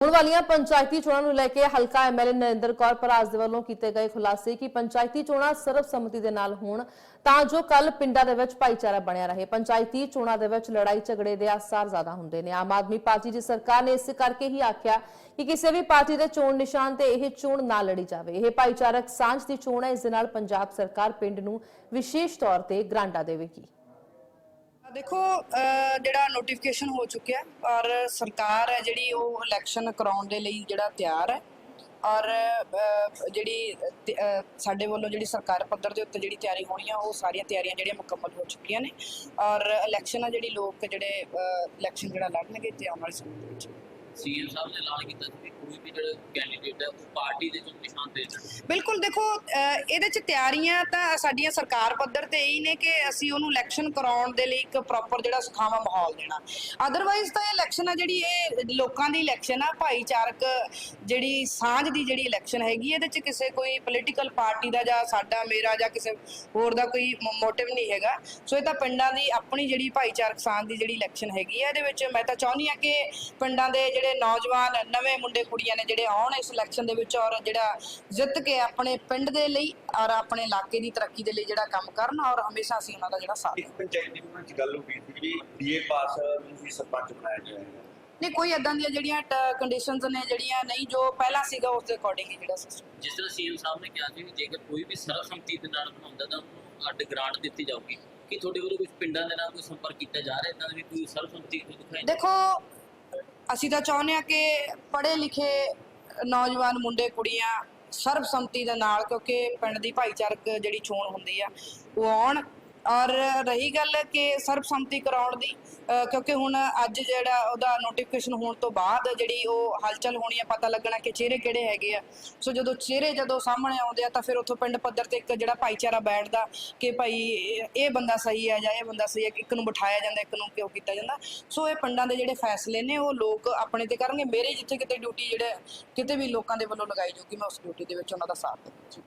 ਹੋਣ ਵਾਲੀਆਂ ਪੰਚਾਇਤੀ ਚੋਣਾਂ ਨੂੰ ਲੈ ਕੇ ਹਲਕਾ ਐਮਐਲਏ ਨਰਿੰਦਰ ਕੌਰ ਪਰਾਜ ਦੇ ਵੱਲੋਂ ਕੀਤੇ ਗਏ ਖੁਲਾਸੇ ਕਿ ਪੰਚਾਇਤੀ ਚੋਣਾਂ ਸਰਬਸੰਮਤੀ ਦੇ ਨਾਲ ਹੋਣ, ਤਾਂ ਜੋ ਕੱਲ ਪਿੰਡਾਂ ਦੇ ਵਿੱਚ ਭਾਈਚਾਰਾ ਬਣਿਆ ਰਹੇ। ਪੰਚਾਇਤੀ ਚੋਣਾਂ ਦੇ ਵਿੱਚ ਲੜਾਈ ਝਗੜੇ ਦੇ ਆਸਾਰ ਜ਼ਿਆਦਾ ਹੁੰਦੇ ਨੇ। ਆਮ ਆਦਮੀ ਪਾਰਟੀ ਦੀ ਸਰਕਾਰ ਨੇ ਇਸ ਕਰਕੇ ਹੀ ਆਖਿਆ ਕਿ ਕਿਸੇ ਵੀ ਪਾਰਟੀ ਦੇ ਚੋਣ ਨਿਸ਼ਾਨ ਤੇ ਇਹ ਚੋਣ ਨਾ ਲੜੀ ਜਾਵੇ। ਇਹ ਭਾਈਚਾਰਕ ਸਾਂਝ ਦੀ ਚੋਣ ਹੈ। ਇਸ ਦੇ ਨਾਲ ਪੰਜਾਬ ਸਰਕਾਰ ਪਿੰਡ ਨੂੰ ਵਿਸ਼ੇਸ਼ ਤੌਰ ਤੇ ਗ੍ਰਾਂਟਾਂ ਦੇਵੇਗੀ। ਦੇਖੋ ਜਿਹੜਾ ਨੋਟੀਫਿਕੇਸ਼ਨ ਹੋ ਚੁੱਕਿਆ ਔਰ ਸਰਕਾਰ ਹੈ ਜਿਹੜੀ, ਉਹ ਇਲੈਕਸ਼ਨ ਕਰਾਉਣ ਦੇ ਲਈ ਜਿਹੜਾ ਤਿਆਰ ਹੈ। ਔਰ ਜਿਹੜੀ ਸਾਡੇ ਵੱਲੋਂ ਜਿਹੜੀ ਸਰਕਾਰ ਪੱਧਰ ਦੇ ਉੱਤੇ ਜਿਹੜੀ ਤਿਆਰੀ ਹੋਣੀ ਆ ਉਹ ਸਾਰੀਆਂ ਤਿਆਰੀਆਂ ਜਿਹੜੀਆਂ ਮੁਕੰਮਲ ਹੋ ਚੁੱਕੀਆਂ ਨੇ। ਔਰ ਇਲੈਕਸ਼ਨ ਆ ਜਿਹੜੀ, ਲੋਕ ਜਿਹੜੇ ਇਲੈਕਸ਼ਨ ਜਿਹੜਾ ਲੜਨਗੇ ਤੇ ਆਉਣ ਵਾਲੇ ਸਮੇਂ ਦੇ ਵਿੱਚ। ਸੀਐਮ ਸਾਹਿਬ ਨੇ ਐਲਾਨ ਕੀਤਾ ਸੀ ਕੋਈ ਵੀ ਜਿਹੜਾ ਕੈਂਡੀਡੇਟ ਹੈ ਉਹ ਪਾਰਟੀ ਦੇ ਚੋਣ ਨਿਸ਼ਾਨ ਤੇ ਬਿਲਕੁਲ, ਦੇਖੋ ਇਹਦੇ ਚ ਤਿਆਰੀਆਂ ਤਾਂ ਸਾਡੀਆਂ ਸਰਕਾਰ ਪੱਧਰ ਤੇ ਹੀ ਨੇ ਕਿ ਅਸੀਂ ਉਹਨੂੰ ਇਲੈਕਸ਼ਨ ਕਰਾਉਣ ਦੇ ਲਈ ਇੱਕ ਪ੍ਰੋਪਰ ਜਿਹੜਾ ਸੁਖਾਵਾਂ ਮਾਹੌਲ ਦੇਣਾ। ਅਦਰਵਾਈਜ਼ ਤਾਂ ਇਹ ਇਲੈਕਸ਼ਨ ਆ ਜਿਹੜੀ ਇਹ ਲੋਕਾਂ ਦੀ ਇਲੈਕਸ਼ਨ ਆ, ਭਾਈਚਾਰਕ ਜਿਹੜੀ ਸਾਂਝ ਦੀ ਜਿਹੜੀ ਇਲੈਕਸ਼ਨ ਹੈਗੀ, ਇਹਦੇ ਚ ਕਿਸੇ ਕੋਈ ਪੋਲੀਟੀਕਲ ਪਾਰਟੀ ਦਾ ਜਾਂ ਸਾਡਾ, ਮੇਰਾ ਜਾਂ ਕਿਸੇ ਹੋਰ ਦਾ ਕੋਈ ਮੋਟਿਵ ਨਹੀਂ ਹੈਗਾ। ਸੋ ਇਹ ਤਾਂ ਪਿੰਡਾਂ ਦੀ ਆਪਣੀ ਜਿਹੜੀ ਭਾਈਚਾਰਕ ਸਾਂਝ ਦੀ ਜਿਹੜੀ ਇਲੈਕਸ਼ਨ ਹੈਗੀ ਆ, ਇਹਦੇ ਵਿੱਚ ਮੈਂ ਤਾਂ ਚਾਹੁੰਦੀ ਆ ਕਿ ਪਿੰਡਾਂ ਦੇ ਜਿਹੜੇ ਨੌਜਵਾਨ ਨਵੇਂ ਮੁੰਡੇ ਕੁੜੀਆਂ ਨੇ ਜਿਹੜੇ ਆਉਣ ਇਸ ਇਲੈਕਸ਼ਨ ਦੇ ਵਿੱਚ ਔਰ ਜਿਹੜਾ ਜਿੱਤ ਕੇ ਆਪਣੇ ਪਿੰਡ ਦੇ ਲਈ ਔਰ ਆਪਣੇ ਇਲਾਕੇ ਦੀ ਤਰੱਕੀ ਦੇ ਲਈ ਜਿਹੜਾ ਕੰਮ ਕਰਨ ਔਰ ਹਮੇਸ਼ਾ ਅਸੀਂ ਉਹਨਾਂ ਦਾ ਜਿਹੜਾ ਸਾਥ ਇੱਕ ਪੰਚਾਇਤ ਦੀ ਉਹਨਾਂ ਚ ਗੱਲ ਹੋ ਗਈ ਸੀ ਬੀਏ ਪਾਸ ਨੂੰ ਵੀ ਸਰਪੰਚ ਬਣਾਇਆ ਜਾਏਗਾ ਨਹੀਂ ਕੋਈ ਇਦਾਂ ਦੀਆਂ ਜਿਹੜੀਆਂ ਕੰਡੀਸ਼ਨਸ ਨੇ ਜਿਹੜੀਆਂ ਨਹੀਂ ਜੋ ਪਹਿਲਾਂ ਸੀਗਾ ਉਸ ਦੇ ਅਕੋਰਡਿੰਗ ਹੀ ਜਿਹੜਾ ਸਿਸਟਮ ਜਿਸ ਤਰ੍ਹਾਂ ਸੀਐਮ ਸਾਹਿਬ ਨੇ ਕਿਹਾ ਸੀ ਕਿ ਜੇਕਰ ਕੋਈ ਵੀ ਸਰਵਸੰਮਤੀ ਦੇ ਨਾਲ ਬਣਾਉਂਦਾ ਤਾਂ ਉਹਨੂੰ ਅੱਡ ਗ੍ਰਾਂਟ ਦਿੱਤੀ ਜਾਊਗੀ। ਕਿ ਤੁਹਾਡੇ ਵੱਲੋਂ ਕੁਝ ਪਿੰਡਾਂ ਦੇ ਨਾਲ ਕੋਈ ਸੰਪਰਕ ਕੀਤਾ ਜਾ ਰਿਹਾ? ਇਦਾਂ ਦੀ ਕੋਈ ਸਰਵਸੰਮਤੀ ਦਿਖਾਈ ਦੇਖੋ ਅਸੀਂ ਤਾਂ ਚਾਹੁੰਦੇ ਆ ਕਿ ਪੜ੍ਹੇ ਲਿਖੇ ਨੌਜਵਾਨ ਮੁੰਡੇ, ਕੁੜੀਆਂ ਸਰਬਸੰਮਤੀ ਦੇ ਨਾਲ, ਕਿਉਂਕਿ ਪਿੰਡ ਦੀ ਭਾਈਚਾਰਕ ਜਿਹੜੀ ਚੋਣ ਹੁੰਦੀ ਆ, ਉਹ ਆਉਣ। ਔਰ ਰਹੀ ਗੱਲ ਕਿ ਸਰਬਸੰਮਤੀ ਕਰਾਉਣ ਦੀ ਕਿਉਂਕਿ ਹੁਣ ਅੱਜ ਜਿਹੜਾ ਉਹਦਾ ਨੋਟੀਫਿਕੇਸ਼ਨ ਹੋਣ ਤੋਂ ਬਾਅਦ ਜਿਹੜੀ ਉਹ ਹਲਚਲ ਹੋਣੀ ਆ, ਪਤਾ ਲੱਗਣਾ ਕਿ ਚਿਹਰੇ ਕਿਹੜੇ ਹੈਗੇ ਆ। ਸੋ ਜਦੋਂ ਚਿਹਰੇ ਜਦੋਂ ਸਾਹਮਣੇ ਆਉਂਦੇ ਆ ਤਾਂ ਫਿਰ ਉੱਥੋਂ ਪਿੰਡ ਪੱਧਰ ਤੇ ਇੱਕ ਜਿਹੜਾ ਭਾਈਚਾਰਾ ਬੈਠਦਾ ਕਿ ਭਾਈ ਇਹ- ਬੰਦਾ ਸਹੀ ਹੈ ਜਾਂ ਇਹ ਬੰਦਾ ਸਹੀ ਹੈ ਇੱਕ ਨੂੰ ਬਿਠਾਇਆ ਜਾਂਦਾ, ਇੱਕ ਨੂੰ ਕਿਉਂ ਕੀਤਾ ਜਾਂਦਾ। ਸੋ ਇਹ ਪਿੰਡਾਂ ਦੇ ਜਿਹੜੇ ਫੈਸਲੇ ਨੇ, ਉਹ ਲੋਕ ਆਪਣੇ ਤੇ ਕਰਨਗੇ। ਮੇਰੇ ਜਿੱਥੇ ਕਿਤੇ ਡਿਊਟੀ ਜਿਹੜੇ ਕਿਤੇ ਵੀ ਲੋਕਾਂ ਦੇ ਵੱਲੋਂ ਲਗਾਈ ਜਾਊਗੀ, ਮੈਂ ਉਸ ਡਿਊਟੀ ਦੇ ਵਿੱਚ ਉਹਨਾਂ ਦਾ ਸਾਥ ਦੇਵਾਂਗੀ।